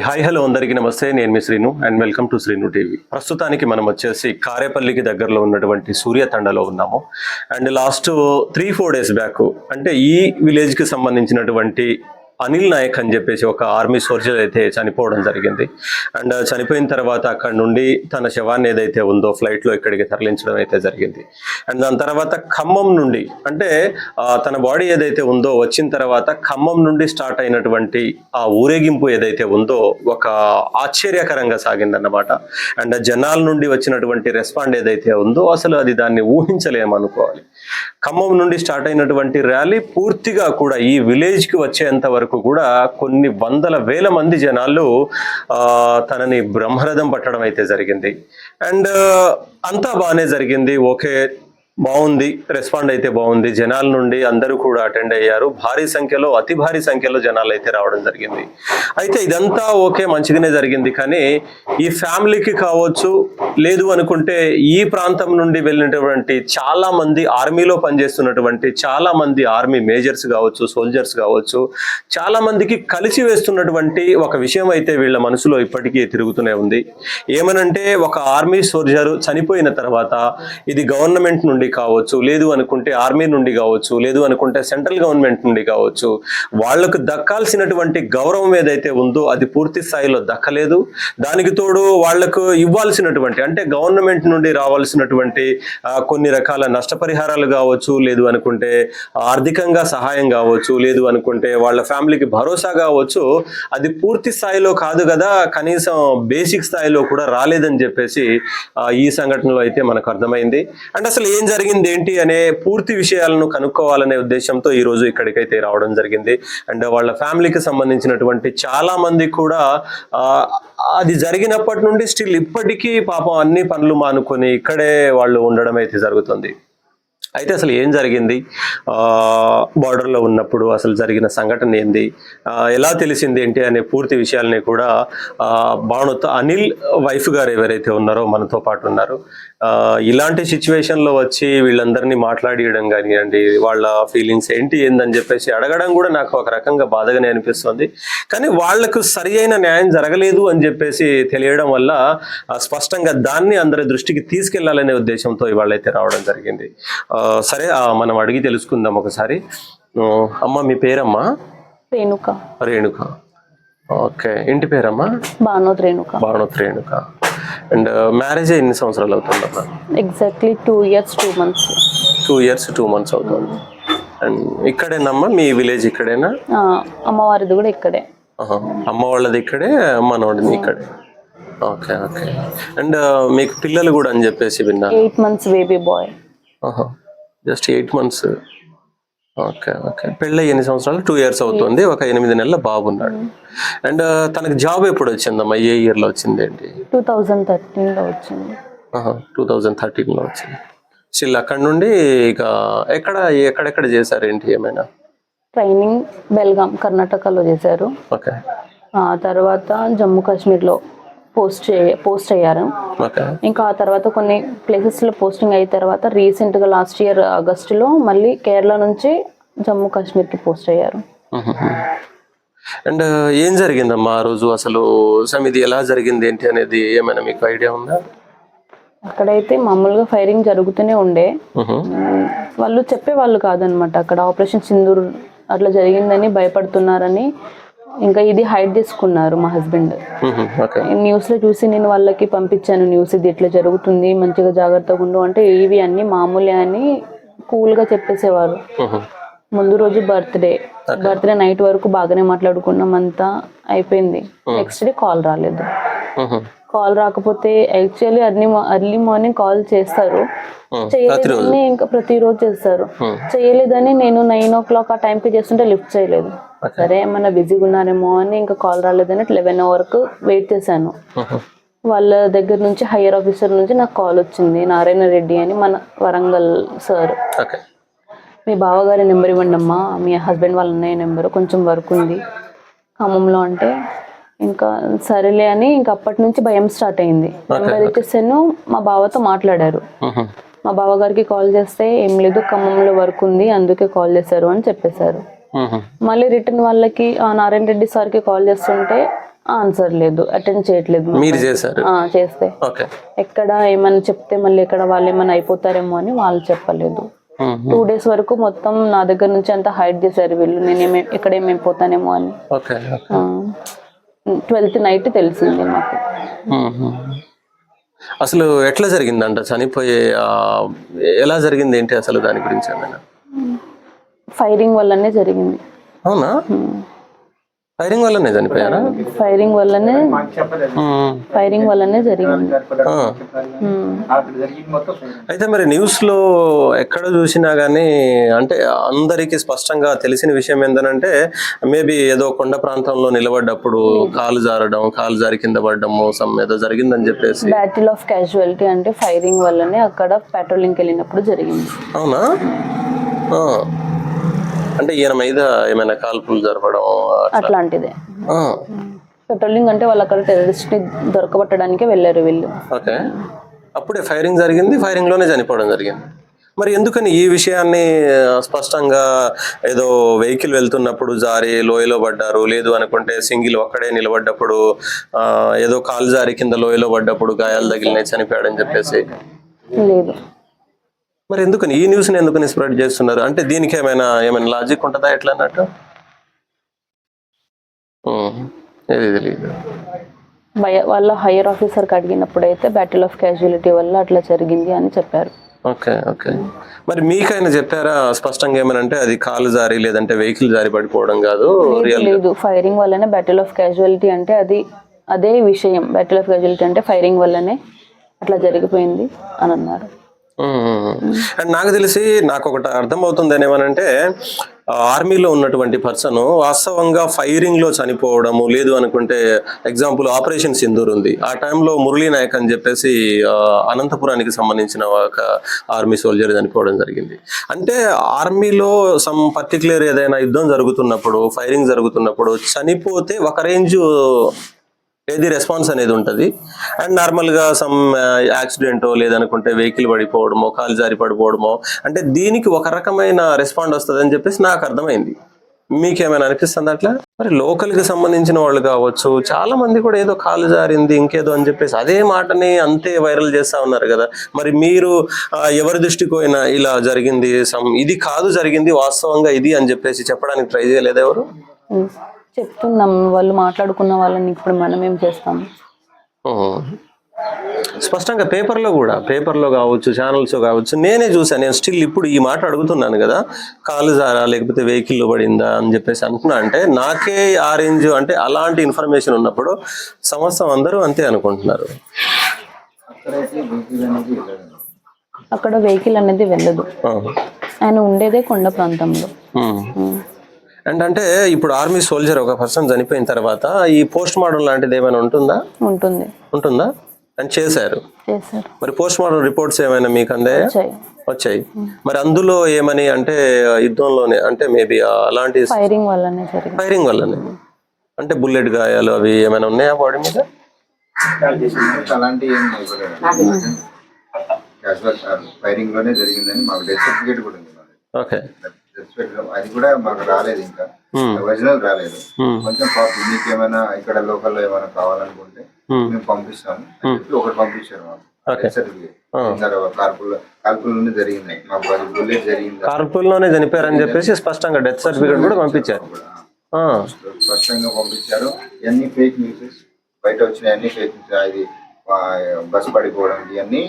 Hi hello అందరికీ నమస్తే. నేను మీ Srinu and welcome to Srinu TV ప్రస్తుతానికి మనం వచ్చేసి కారేపల్లికి దగ్గరలో ఉన్నటువంటి సూర్యతండలో ఉన్నాము. And last three four days back అంటే ఈ విలేజ్కి సంబంధించినటువంటి అనిల్ నాయక్ అని చెప్పేసి ఒక ఆర్మీ సోల్జర్ అయితే చనిపోవడం జరిగింది. అండ్ చనిపోయిన తర్వాత అక్కడ నుండి తన శవాన్ని ఏదైతే ఉందో ఫ్లైట్లో ఇక్కడికి తరలించడం అయితే జరిగింది. అండ్ దాని తర్వాత ఖమ్మం నుండి అంటే తన బాడీ ఏదైతే ఉందో వచ్చిన తర్వాత ఖమ్మం నుండి స్టార్ట్ అయినటువంటి ఆ ఊరేగింపు ఏదైతే ఉందో ఒక ఆశ్చర్యకరంగా సాగిందన్నమాట. అండ్ జనాల నుండి వచ్చినటువంటి రెస్పాండ్ ఏదైతే ఉందో అసలు అది దాన్ని ఊహించలేము అనుకోవాలి ఖమ్మం నుండి స్టార్ట్ అయినటువంటి ర్యాలీ పూర్తిగా కూడా ఈ విలేజ్కి వచ్చేంత వరకు కూడా కొన్ని వందల వేల మంది జనాలు ఆ, తనని బ్రహ్మరథం పట్టడం అయితే జరిగింది. అండ్ అంతా బాగానే జరిగింది. ఓకే బాగుంది రెస్పాండ్ అయితే బాగుంది. జనాల నుండి అందరూ కూడా అటెండ్ అయ్యారు. భారీ సంఖ్యలో అతి భారీ సంఖ్యలో జనాలు అయితే రావడం జరిగింది. అయితే ఇదంతా ఓకే మంచిగానే జరిగింది. కానీ ఈ ఫ్యామిలీకి కావచ్చు లేదు అనుకుంటే ఈ ప్రాంతం నుండి వెళ్ళినటువంటి చాలా మంది ఆర్మీలో పనిచేస్తున్నటువంటి చాలా మంది ఆర్మీ మేజర్స్ కావచ్చు సోల్జర్స్ కావచ్చు చాలా మందికి కలిసి వేస్తున్నటువంటి ఒక విషయం అయితే వీళ్ళ మనసులో ఇప్పటికీ తిరుగుతూనే ఉంది. ఏమనంటే ఒక ఆర్మీ సోల్జర్ చనిపోయిన తర్వాత ఇది గవర్నమెంట్ నుండి కావచ్చు లేదు అనుకుంటే ఆర్మీ నుండి కావచ్చు లేదు అనుకుంటే సెంట్రల్ గవర్నమెంట్ నుండి కావచ్చు వాళ్ళకు దక్కాల్సినటువంటి గౌరవం ఏదైతే ఉందో అది పూర్తి స్థాయిలో దక్కలేదు. దానికి తోడు వాళ్ళకు ఇవ్వాల్సినటువంటి అంటే గవర్నమెంట్ నుండి రావాల్సినటువంటి కొన్ని రకాల నష్టపరిహారాలు కావచ్చు లేదు అనుకుంటే ఆర్థికంగా సహాయం కావచ్చు లేదు అనుకుంటే వాళ్ళ ఫ్యామిలీకి భరోసా కావచ్చు అది పూర్తి స్థాయిలో కాదు కదా కనీసం బేసిక్ స్థాయిలో కూడా రాలేదని చెప్పేసి ఈ సంఘటనలో అయితే మనకు అర్థమైంది. అండ్ అసలు ఏం జరిగింది ఏంటి అనే పూర్తి విషయాలను కనుక్కోవాలనే ఉద్దేశంతో ఈ రోజు ఇక్కడికైతే రావడం జరిగింది. అండ్ వాళ్ళ ఫ్యామిలీకి సంబంధించినటువంటి చాలా మంది కూడా అది జరిగినప్పటి నుండి స్టిల్ ఇప్పటికీ పాపం అన్ని పనులు మానుకొని ఇక్కడే వాళ్ళు ఉండడం అయితే జరుగుతుంది. అయితే అసలు ఏం జరిగింది? బార్డర్లో ఉన్నప్పుడు అసలు జరిగిన సంఘటన ఏంది? ఎలా తెలిసింది ఏంటి అనే పూర్తి విషయాలని కూడా ఆ, భానుతో అనిల్ వైఫ్ గారు ఎవరైతే ఉన్నారో మనతో పాటు ఉన్నారు. ఇలాంటి సిచ్యువేషన్లో వచ్చి వీళ్ళందరినీ మాట్లాడియడం కానివ్వండి వాళ్ళ ఫీలింగ్స్ ఏంటి ఏందని చెప్పేసి అడగడం కూడా నాకు ఒక రకంగా బాధగానే అనిపిస్తుంది. కానీ వాళ్ళకు సరి అయిన న్యాయం జరగలేదు అని చెప్పేసి తెలియడం వల్ల స్పష్టంగా దాన్ని అందరి దృష్టికి తీసుకెళ్ళాలనే ఉద్దేశంతో ఇవాళ అయితే రావడం జరిగింది. సరే మనం అడిగి తెలుసుకుందాం ఒకసారి. అమ్మ మీ పేరమ్మా? రేణుక. రేణుక. ఓకే. ఇంటి పేరమ్మా? బానోద్ రేణుక భావనత్ రేణుక అండ్ మ్యారేజ్ ఎన్ని సంవత్సరాలు అవుతుందమ్మా exactly two years two months two years two months అవుతుంది. అండ్ ఇక్కడేనమ్మా? మీ విలేజ్ ఇక్కడేనా? అమ్మవారిది కూడా ఇక్కడే. అమ్మ వాళ్ళది ఇక్కడే మనోడిది ఇక్కడే. Okay okay. అండ్ మీకు పిల్లలు కూడా అని చెప్పేసి విన్నా eight months baby boy just eight months okay okay. పెళ్ళి ఎన్ని సంవత్సరాలు? టూ ఇయర్స్ అవుతుంది. ఒక ఎనిమిది నెలల బాబు ఉన్నాడు అండ్ తనకి జాబ్ ఎప్పుడు వచ్చిందమ్మా? ఏ ఇయర్లో వచ్చింది ఏంటి? టూ థౌజండ్ థర్టీన్లో వచ్చింది. టూ థౌజండ్ థర్టీన్లో వచ్చింది. స్టిల్ అక్కడ నుండి ఇక ఎక్కడ ఎక్కడెక్కడ చేశారు ఏంటి ఏమైనా? ట్రైనింగ్ బెల్గాం కర్ణాటకలో చేశారు. ఓకే. ఆ తర్వాత జమ్మూ కాశ్మీర్లో పోస్ట్ పోస్ట్ అయ్యారు. ఇంకా ఆ తర్వాత కొన్ని ప్లేసెస్లో పోస్టింగ్ అయిన తర్వాత రీసెంట్గా లాస్ట్ ఇయర్ ఆగస్టులో మళ్ళీ కేరళ నుంచి జమ్మూ కాశ్మీర్కి పోస్ట్ అయ్యారు. అండ్ ఏం జరిగిందమ్మా ఆ రోజు? అసలు సమ్ ఇది ఎలా జరిగింది ఏంటి అనేది ఏమైనా మీకు ఐడియా ఉందా? అక్కడైతే మామూలుగా ఫైరింగ్ జరుగుతూనే ఉండే. వాళ్ళు చెప్పేవాళ్ళు కాదనమాట అక్కడ ఆపరేషన్ సింధూర్ అట్లా జరిగిందని భయపడుతున్నారని. ఇంకా ఇది హైడ్ చేసుకున్నారు మా హస్బెండ్ న్యూస్లో చూసి నేను వాళ్ళకి పంపించాను న్యూస్ ఇది ఇట్లా జరుగుతుంది మంచిగా జాగ్రత్తగా ఉండు అంటే ఇవి అన్ని మామూలే అని కూల్గా చెప్పేసేవారు. ముందు రోజు బర్త్డే బర్త్డే నైట్ వరకు బాగానే మాట్లాడుకున్నాం అంతా అయిపోయింది. నెక్స్ట్ డే కాల్ రాలేదు. కాల్ రాకపోతే actually early early morning call చేస్తారు. మ్మ్. చేయలేదని ఇంకా ప్రతిరోజు చేస్తారు. మ్మ్. చేయలేదని నేను నైన్ ఓ క్లాక్ ఆ టైంకి చేస్తుంటే లిఫ్ట్ చేయలేదు. సరే ఏమన్నా బిజీగా ఉన్నారేమో అని ఇంకా కాల్ రాలేదని లెవెన్ వరకు వెయిట్ చేశాను. మ్హూ. వాళ్ళ దగ్గర నుంచి హయ్యర్ ఆఫీసర్ నుంచి నాకు కాల్ వచ్చింది నారాయణ రెడ్డి అని మన వరంగల్ సార్. మీ బావగారి నెంబర్ ఇవ్వండి అమ్మా మీ హస్బెండ్ వాళ్ళ అన్నయ్య నెంబర్ కొంచెం వర్క్ ఉంది. ఖమ్మంలో అంటే ఇంకా సరేలే అని ఇంకా అప్పటి నుంచి భయం స్టార్ట్ అయింది. ఇచ్చేసాను మా బావతో మాట్లాడారు. మా బావగారికి కాల్ చేస్తే ఏం లేదు ఖమ్మంలో వర్క్ ఉంది అందుకే కాల్ చేశారు అని చెప్పేశారు. మళ్ళీ రిటర్న్ వాళ్ళకి నారాయణ రెడ్డి సార్కి కాల్ చేస్తుంటే ఆన్సర్ లేదు అటెండ్ చేయట్లేదు మీరు చేశారు? ఆ, చేస్తే. ఎక్కడ ఏమైనా చెప్తే మళ్ళీ ఎక్కడ వాళ్ళు ఏమైనా అయిపోతారేమో అని వాళ్ళు చెప్పలేదు. టూ డేస్ వరకు మొత్తం నా దగ్గర నుంచి అంతా హైడ్ చేశారు వీళ్ళు నేను ఏమే ఎక్కడ ఏమైపోతానేమో అని ట్వెల్త్ నైట్ తెలిసింది నాకు. అసలు ఎట్లా జరిగిందంట? చనిపోయే ఎలా జరిగింది ఏంటి అసలు దాని గురించి ఏమైనా? ఫైరింగ్ వల్లనే జరిగింది. అవునా? ఫైరింగ్ వల్లనే చనిపోయారా? ఫైరింగ్ వల్లనే ఫైరింగ్ వల్లనే జరిగింది. అయితే మరి న్యూస్లో ఎక్కడ చూసినా గానీ అంటే అందరికి స్పష్టంగా తెలిసిన విషయం ఏంటంటే మేబీ ఏదో కొండ ప్రాంతంలో నిలబడ్డప్పుడు కాలు జారడం కాలు జారి కింద పడడము సమ్ ఏదో జరిగిందని చెప్పేసి. బ్యాటిల్ ఆఫ్ క్యాజువాలిటీ అంటే ఫైరింగ్ వల్లనే అక్కడ పెట్రోలింగ్కి వెళ్ళినప్పుడు జరిగింది. అవునా. అంటే ఈయన మీద ఏమైనా కాల్పులు జరపడం అట్లా? అట్లాంటిదే. పెట్రోలింగ్ అంటే వాళ్ళు అక్కడ టెర్రరిస్ట్ని దొరకబట్టడానికే వెళ్ళారు వీళ్ళు. ఓకే. అప్పుడే ఫైరింగ్ జరిగింది ఫైరింగ్లోనే చనిపోవడం జరిగింది. మరి ఎందుకని ఈ విషయాన్ని స్పష్టంగా ఏదో వెహికల్ వెళ్తున్నప్పుడు జారి లోయలో పడ్డారు లేదు అనుకుంటే సింగిల్ ఒక్కడే నిలబడ్డప్పుడు ఆ, ఏదో కాలు జారి కింద లోయలో పడ్డప్పుడు గాయాలు తగిలినాయి చనిపోయాడని చెప్పేసి? లేదు. మరి ఎందుకని? ఈ న్యూస్ని ఎందుకని స్ప్రెడ్ చేస్తున్నారు? అంటే దీనికి ఏమైనా ఏమైనా లాజిక్ ఉంటుందా ఎట్లా అన్నట్టు? తెలియదు భయ వాళ్ళ హైయర్ ఆఫీసర్కి అడిగినప్పుడు అయితే బ్యాటిల్ ఆఫ్ క్యాజువాలిటీ వల్ల అట్లా జరిగింది అని చెప్పారు. Okay okay. మరి మీకైనా చెప్పారా స్పష్టంగా ఏమనంటే అది కాలు జారి లేదంటే వెహికల్ జారి పడిపోవడం కాదు లేదు ఫైరింగ్ వల్లనే బ్యాటిల్ ఆఫ్ క్యాజువాలిటీ అంటే అది అదే విషయం. బ్యాటిల్ ఆఫ్ క్యాజువాలిటీ అంటే ఫైరింగ్ వల్లనే అట్లా జరిగిపోయింది అని అన్నారు. అండ్ నాకు తెలిసి నాకు ఒకటి అర్థమవుతుంది ఏమనంటే ఆర్మీలో ఉన్నటువంటి పర్సన్ వాస్తవంగా ఫైరింగ్లో చనిపోవడము లేదు అనుకుంటే ఎగ్జాంపుల్ ఆపరేషన్ సింధూర్ ఉంది. ఆ టైంలో మురళీ నాయక్ అని చెప్పేసి అనంతపురానికి సంబంధించిన ఒక ఆర్మీ సోల్జర్ చనిపోవడం జరిగింది. అంటే ఆర్మీలో సమ్ పర్టికులర్ ఏదైనా యుద్ధం జరుగుతున్నప్పుడు ఫైరింగ్ జరుగుతున్నప్పుడు చనిపోతే ఒక రేంజ్ ఏది రెస్పాన్స్ అనేది ఉంటుంది. అండ్ నార్మల్గా సమ్ యాక్సిడెంటో లేదనుకుంటే వెహికల్ పడిపోవడమో కాలు జారి పడిపోవడమో అంటే దీనికి ఒక రకమైన రెస్పాండ్ వస్తుంది అని చెప్పేసి నాకు అర్థమైంది. మీకేమైనా అనిపిస్తుంది అట్లా? మరి లోకల్కి సంబంధించిన వాళ్ళు కావచ్చు చాలా మంది కూడా ఏదో కాలు జారింది ఇంకేదో అని చెప్పేసి అదే మాటని అంతే వైరల్ చేస్తా ఉన్నారు కదా. మరి మీరు ఎవరి దృష్టికి పోయినా ఇలా జరిగింది సమ్ ఇది కాదు జరిగింది వాస్తవంగా ఇది అని చెప్పేసి చెప్పడానికి ట్రై చేయలేదు ఎవరు? చెప్తున్నాం వాళ్ళు మాట్లాడుకున్న వాళ్ళని ఇప్పుడు మనం ఏం చేస్తాం. స్పష్టంగా పేపర్లో కూడా పేపర్లో కావచ్చు ఛానల్స్ కావచ్చు నేనే చూసాను నేను స్టిల్ ఇప్పుడు ఈ మాట అడుగుతున్నాను కదా కాలు జారా లేకపోతే వెహికల్లో పడిందా అని చెప్పేసి అంటున్నా అంటే నాకే ఆరెంజ్ అంటే అలాంటి ఇన్ఫర్మేషన్ ఉన్నప్పుడు సంవత్సరం అందరూ అంతే అనుకుంటున్నారు. అక్కడ వెహికల్ అనేది వెళ్ళదు. ఆయన ఉండేదే కొండ ప్రాంతంలో. అంటే ఇప్పుడు ఆర్మీ సోల్జర్ ఒక పర్సన్ చనిపోయిన తర్వాత ఈ పోస్ట్ మార్టం లాంటిది ఏమైనా ఉంటుందా? ఉంటుంది. ఉంటుందా? అండ్ చేశారు. మరి పోస్ట్ మార్టం రిపోర్ట్స్ ఏమైనా మీకు అందాయా? వచ్చాయి. మరి అందులో ఏమని అంటే యుద్ధంలోనే అంటే మేబీ అలాంటి ఫైరింగ్ వల్లనే జరిగింది. ఫైరింగ్ వల్లనే. అంటే బుల్లెట్ గాయాలు అవి ఏమైనా ఉన్నాయా బాడీ మీద? అలాంటి ఫైరింగ్లోనే జరిగిందని మాకు డెత్ సర్టిఫికేట్ కూడా ఉంది. మాది ఓకే అది కూడా మాకు రాలేదు ఇంకా. ఒరిజినల్ రాలేదు. కొంచెం కాపీ మీకు ఏమైనా ఇక్కడ లోకల్లో ఏమైనా కావాలనుకుంటే మేము పంపిస్తాము. అని చెప్పి ఒకటి పంపించారు మాకు. సర్టిఫికేట్ కార్పుల్ కార్పుల్లోనే చనిపోయారని చెప్పేసి స్పష్టంగా డెత్ సర్టిఫికేట్ కూడా పంపించారు. ఆ, స్పష్టంగా పంపించారు. ఇవన్నీ ఫేక్ న్యూసెస్ బయట వచ్చిన అన్ని ఫేక్ న్యూస్ అది ఆ, బస్ పడిపోవడం ఇవన్నీ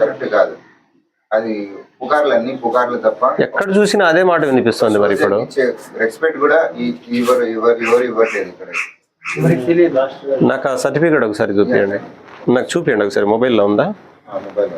కరెక్ట్ కాదు. అది పుకార్లు అన్ని పుకార్లు తప్ప ఎక్కడ చూసినా అదే మాట వినిపిస్తుంది మరి ఇప్పుడు. రెస్పెక్ట్ కూడా ఎవరు ఎవరు ఎవరు ఇవ్వట్లేదు ఇక్కడ. నాకు ఆ సర్టిఫికేట్ ఒకసారి చూపించండి నాకు చూపించండి ఒకసారి మొబైల్లో ఉందా? మొబైల్